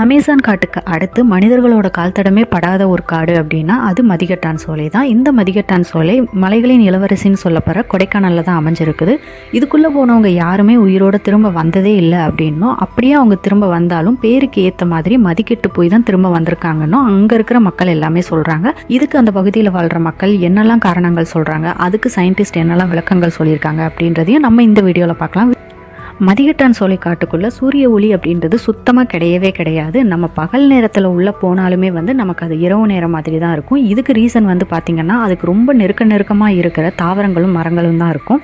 Amazon காட்டுக்கு அடுத்து மனிதர்களோட கால் தடமே படாத ஒரு காடு அப்படின்னா அது மதிகட்டான் சோலை தான். இந்த மதிகட்டான் சோலை மலைகளின் இளவரசின்னு சொல்லப்படுற கொடைக்கானலில் தான் அமைஞ்சிருக்குது. இதுக்குள்ளே போனவங்க யாருமே உயிரோட திரும்ப வந்ததே இல்லை அப்படின்னும் அப்படியே அவங்க திரும்ப வந்தாலும் பேருக்கு ஏற்ற மாதிரி மதிக்கெட்டு போய் தான் திரும்ப வந்திருக்காங்கன்னு அங்கே இருக்கிற மக்கள் எல்லாமே சொல்கிறாங்க இதுக்கு அந்த பகுதியில் வாழ்கிற மக்கள் என்னெல்லாம் காரணங்கள் சொல்கிறாங்க அதுக்கு சயின்டிஸ்ட் என்னெல்லாம் விளக்கங்கள் சொல்லியிருக்காங்க அப்படின்றதையும் நம்ம இந்த வீடியோவில் பார்க்கலாம். மதியட்டான் சோலை காட்டுக்குள்ளே சூரிய ஒளி அப்படின்றது சுத்தமாக கிடையவே கிடையாது. நம்ம பகல் நேரத்தில் உள்ளே போனாலுமே வந்து நமக்கு அது இரவு நேரம் மாதிரி தான் இருக்கும். இதுக்கு ரீசன் வந்து பார்த்திங்கன்னா அதுக்கு ரொம்ப நெருக்க நெருக்கமாக இருக்கிற தாவரங்களும் மரங்களும் தான் இருக்கும்.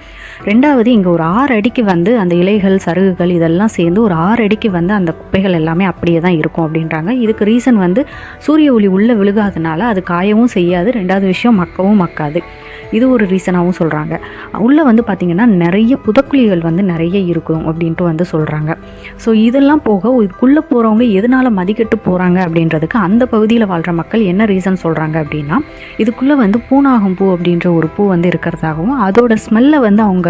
ரெண்டாவது இங்கே ஒரு ஆறு அடிக்கு வந்து அந்த இலைகள் சருகுகள் இதெல்லாம் சேர்ந்து ஒரு ஆறு அடிக்கு வந்து அந்த குப்பைகள் எல்லாமே அப்படியே தான் இருக்கும் அப்படின்றாங்க. இதுக்கு ரீசன் வந்து சூரிய ஒளி உள்ளே விழுகாதனால அது காயவும் செய்யாது ரெண்டாவது விஷயம் மக்கவும் மக்காது. இது ஒரு ரீசனாகவும் சொல்கிறாங்க உள்ளே வந்து பார்த்திங்கன்னா நிறைய புதக்குழிகள் வந்து நிறைய இருக்கும் அப்படின்ட்டு வந்து சொல்கிறாங்க ஸோ இதெல்லாம் போக இதுக்குள்ளே போகிறவங்க எதனால் மதிக்கெட்டு போகிறாங்க அப்படின்றதுக்கு அந்த பகுதியில் வாழ்கிற மக்கள் என்ன ரீசன் சொல்கிறாங்க அப்படின்னா இதுக்குள்ளே வந்து பூனாகும் பூ அப்படின்ற ஒரு பூ வந்து இருக்கிறதாகவும் அதோட ஸ்மெல்லை வந்து அவங்க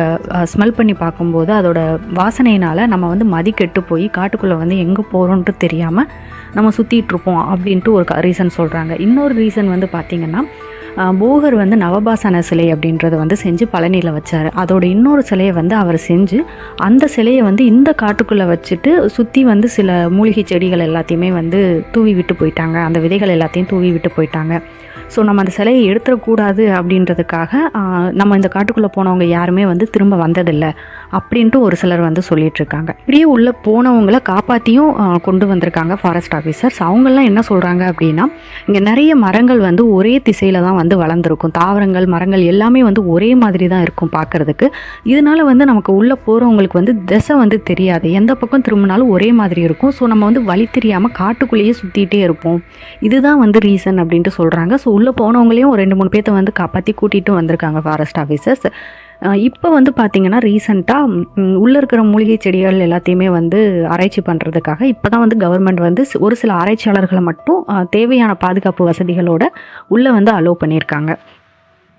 ஸ்மெல் பண்ணி பார்க்கும்போது அதோட வாசனையினால் நம்ம வந்து மதிக்கெட்டு போய் காட்டுக்குள்ளே வந்து எங்கே போகிறோன்ட்டு தெரியாமல் நம்ம சுற்றிட்டு இருப்போம் அப்படின்ட்டு ஒரு ரீசன் சொல்கிறாங்க இன்னொரு ரீசன் வந்து பார்த்திங்கன்னா போகர் வந்து நவபாசன சிலை அப்படின்றத வந்து செஞ்சு பழனியில் வச்சார். அதோட இன்னொரு சிலையை வந்து அவர் செஞ்சு அந்த சிலையை வந்து இந்த காட்டுக்குள்ளே வச்சுட்டு சுற்றி வந்து சில மூலிகை செடிகள் எல்லாத்தையுமே வந்து தூவி விட்டு போயிட்டாங்க. அந்த விதைகள் எல்லாத்தையும் தூவி விட்டு போயிட்டாங்க. ஸோ நம்ம அந்த சிலையை எடுத்துடக்கூடாது அப்படின்றதுக்காக நம்ம இந்த காட்டுக்குள்ளே போனவங்க யாருமே வந்து திரும்ப வந்ததில்லை. அப்படின்ட்டு ஒரு சிலர் வந்து சொல்லிட்டு இருக்காங்க இப்படியே உள்ளே போனவங்களை காப்பாற்றியும் கொண்டு வந்திருக்காங்க ஃபாரஸ்ட் ஆஃபீஸர்ஸ் அவங்கெல்லாம் என்ன சொல்கிறாங்க அப்படின்னா இங்கே நிறைய மரங்கள் வந்து ஒரே திசையில் தான் வந்து வளர்ந்துருக்கும். தாவரங்கள் மரங்கள் எல்லாமே வந்து ஒரே மாதிரி தான் இருக்கும் பார்க்குறதுக்கு. இதனால வந்து நமக்கு உள்ளே போகிறவங்களுக்கு வந்து திசை வந்து தெரியாது. எந்த பக்கம் திரும்பினாலும் ஒரே மாதிரி இருக்கும். ஸோ நம்ம வந்து வழி தெரியாமல் காட்டுக்குள்ளேயே சுற்றிட்டே இருப்போம். இதுதான் வந்து ரீசன் அப்படின்ட்டு சொல்கிறாங்க ஸோ உள்ளே போனவங்களையும் ஒரு ரெண்டு மூணு பேர்த்த வந்து காப்பாற்றி கூட்டிகிட்டு வந்திருக்காங்க ஃபாரஸ்ட் ஆஃபீஸர்ஸ் இப்போ வந்து பார்த்திங்கன்னா ரீசண்டாக உள்ளே இருக்கிற மூலிகை செடிகள் எல்லாத்தையுமே வந்து ஆராய்ச்சி பண்ணுறதுக்காக இப்போ தான் வந்து கவர்மெண்ட் வந்து ஒரு சில ஆராய்ச்சியாளர்களை மட்டும் தேவையான பாதுகாப்பு வசதிகளோட உள்ளே வந்து அலோவ் பண்ணியிருக்காங்க.